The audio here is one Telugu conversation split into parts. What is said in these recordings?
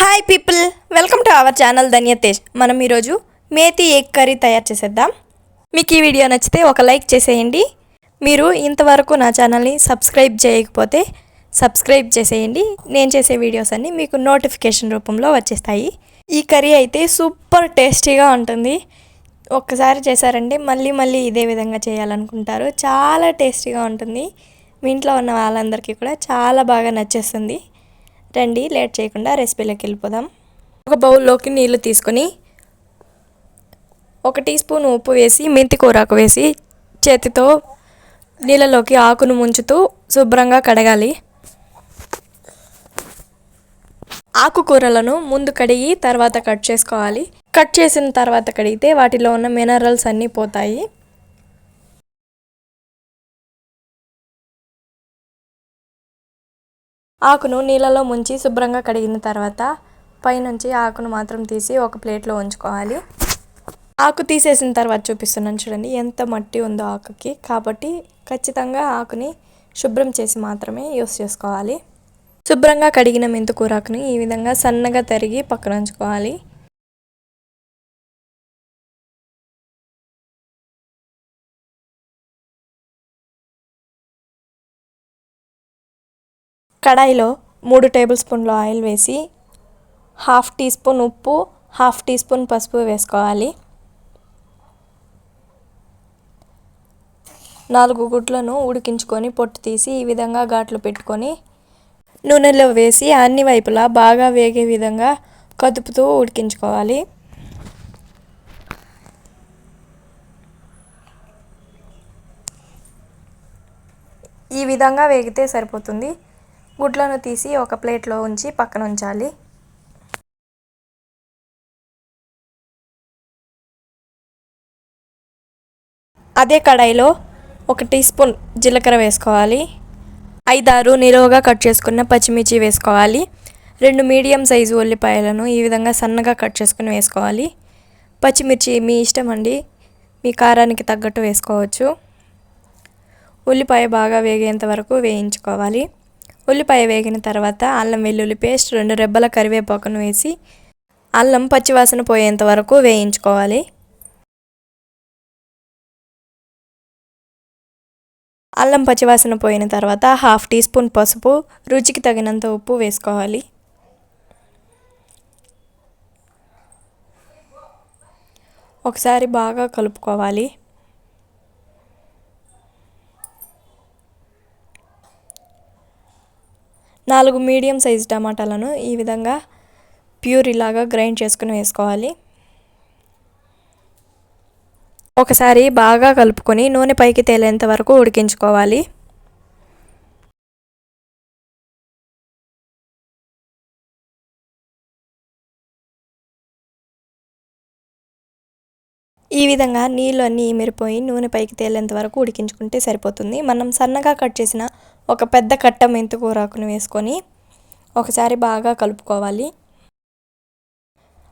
Hi people welcome to our channel Dhanyatej మనం ఈరోజు మేతి ఎగ్ కర్రీ తయారు చేసేద్దాం. మీకు ఈ వీడియో నచ్చితే ఒక లైక్ చేసేయండి. మీరు ఇంతవరకు నా ఛానల్ని సబ్స్క్రైబ్ చేయకపోతే సబ్స్క్రైబ్ చేసేయండి. నేను చేసే వీడియోస్ అన్నీ మీకు నోటిఫికేషన్ రూపంలో వచ్చేస్తాయి. ఈ కర్రీ అయితే సూపర్ టేస్టీగా ఉంటుంది. ఒక్కసారి చేశారంటే మళ్ళీ మళ్ళీ ఇదే విధంగా చేయాలనుకుంటారు. చాలా టేస్టీగా ఉంటుంది. మీ ఇంట్లో ఉన్న వాళ్ళందరికీ కూడా చాలా బాగా నచ్చేస్తుంది. రండి లేట్ చేయకుండా రెసిపీలోకి వెళ్ళిపోదాం. ఒక బౌల్లోకి నీళ్ళు తీసుకొని ఒక టీ స్పూన్ ఉప్పు వేసి మెంతి కూరాకు వేసి చేతితో నీళ్ళలోకి ఆకును ముంచుతూ శుభ్రంగా కడగాలి. ఆకుకూరలను ముందు కడిగి తర్వాత కట్ చేసుకోవాలి. కట్ చేసిన తర్వాత కడిగితే వాటిలో ఉన్న మినరల్స్ అన్నీ పోతాయి. ఆకును నీళ్ళలో ముంచి శుభ్రంగా కడిగిన తర్వాత పైనుంచి ఆకును మాత్రం తీసి ఒక ప్లేట్లో ఉంచుకోవాలి. ఆకు తీసేసిన తర్వాత చూపిస్తున్నాను చూడండి ఎంత మట్టి ఉందో ఆకుకి. కాబట్టి ఖచ్చితంగా ఆకుని శుభ్రం చేసి మాత్రమే యూస్ చేసుకోవాలి. శుభ్రంగా కడిగిన మెంతుకూరాకుని ఈ విధంగా సన్నగా తరిగి పక్కన ఉంచుకోవాలి. కడాయిలో మూడు టేబుల్ స్పూన్లు ఆయిల్ వేసి హాఫ్ టీ స్పూన్ ఉప్పు హాఫ్ టీ స్పూన్ పసుపు వేసుకోవాలి. నాలుగు గుడ్లను ఉడికించుకొని పొట్టు తీసి ఈ విధంగా ఘాట్లు పెట్టుకొని నూనెలో వేసి అన్ని వైపులా బాగా వేగే విధంగా కదుపుతూ ఉడికించుకోవాలి. ఈ విధంగా వేగితే సరిపోతుంది. గుడ్లను తీసి ఒక ప్లేట్లో ఉంచి పక్కన ఉంచాలి. అదే కడాయిలో ఒక టీ స్పూన్ జీలకర్ర వేసుకోవాలి. ఐదారు నిలువగా కట్ చేసుకున్న పచ్చిమిర్చి వేసుకోవాలి. రెండు మీడియం సైజు ఉల్లిపాయలను ఈ విధంగా సన్నగా కట్ చేసుకుని వేసుకోవాలి. పచ్చిమిర్చి మీ ఇష్టం అండి మీ కారానికి తగ్గట్టు వేసుకోవచ్చు. ఉల్లిపాయ బాగా వేగేంత వరకు వేయించుకోవాలి. ఉల్లిపాయ వేగిన తర్వాత అల్లం వెల్లుల్లి పేస్ట్ రెండు రెబ్బల కరివేపాకును వేసి అల్లం పచ్చివాసన పోయేంత వరకు వేయించుకోవాలి. అల్లం పచ్చివాసన పోయిన తర్వాత హాఫ్ టీ స్పూన్ పసుపు రుచికి తగినంత ఉప్పు వేసుకోవాలి. ఒకసారి బాగా కలుపుకోవాలి. నాలుగు మీడియం సైజ్ టమాటాలను ఈ విధంగా ప్యూర్ ఇలాగా గ్రైండ్ చేసుకుని వేసుకోవాలి. ఒకసారి బాగా కలుపుకొని నూనె పైకి తేలేంత వరకు ఉడికించుకోవాలి. ఈ విధంగా నీళ్ళు అన్నీ మెరిపోయి నూనె పైకి తేలేంత వరకు ఉడికించుకుంటే సరిపోతుంది. మనం సన్నగా కట్ చేసిన ఒక పెద్ద కట్ట మెంతుకూరాకును వేసుకొని ఒకసారి బాగా కలుపుకోవాలి.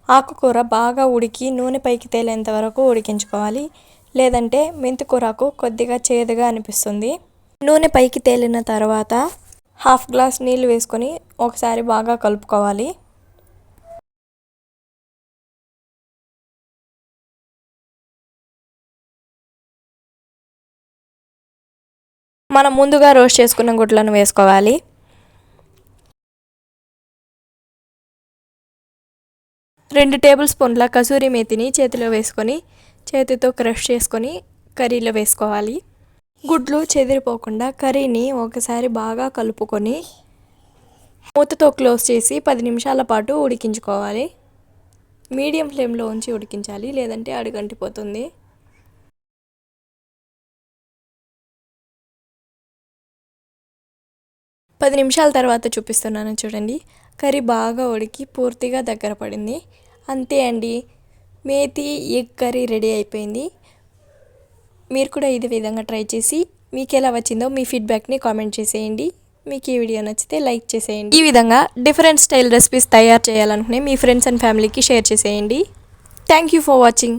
ఆకుకూర బాగా ఉడికి నూనె పైకి తేలేంత వరకు ఉడికించుకోవాలి. లేదంటే మెంతికూరకు కొద్దిగా చేదుగా అనిపిస్తుంది. నూనె పైకి తేలిన తర్వాత హాఫ్ గ్లాస్ నీళ్ళు వేసుకొని ఒకసారి బాగా కలుపుకోవాలి. మనం ముందుగా రోస్ట్ చేసుకున్న గుడ్లను వేసుకోవాలి. రెండు టేబుల్ స్పూన్ల కసూరి మేతిని చేతిలో వేసుకొని చేతితో క్రష్ చేసుకొని కర్రీలో వేసుకోవాలి. గుడ్లు చెదిరిపోకుండా కర్రీని ఒకసారి బాగా కలుపుకొని మూతతో క్లోజ్ చేసి పది నిమిషాల పాటు ఉడికించుకోవాలి. మీడియం ఫ్లేమ్లో ఉంచి ఉడికించాలి లేదంటే అడుగంటిపోతుంది. పది నిమిషాల తర్వాత చూపిస్తున్నాను చూడండి. కర్రీ బాగా ఉడికి పూర్తిగా దగ్గర పడింది. అంతే అండి. మేతి ఎగ్ కర్రీ రెడీ అయిపోయింది. మీరు కూడా ఇదే విధంగా ట్రై చేసి మీకు ఎలా వచ్చిందో మీ ఫీడ్బ్యాక్ని కామెంట్ చేసేయండి. మీకు ఈ వీడియో నచ్చితే లైక్ చేసేయండి. ఈ విధంగా డిఫరెంట్ స్టైల్ రెసిపీస్ తయారు చేయాలనుకునే మీ ఫ్రెండ్స్ అండ్ ఫ్యామిలీకి షేర్ చేసేయండి. Thank you for watching.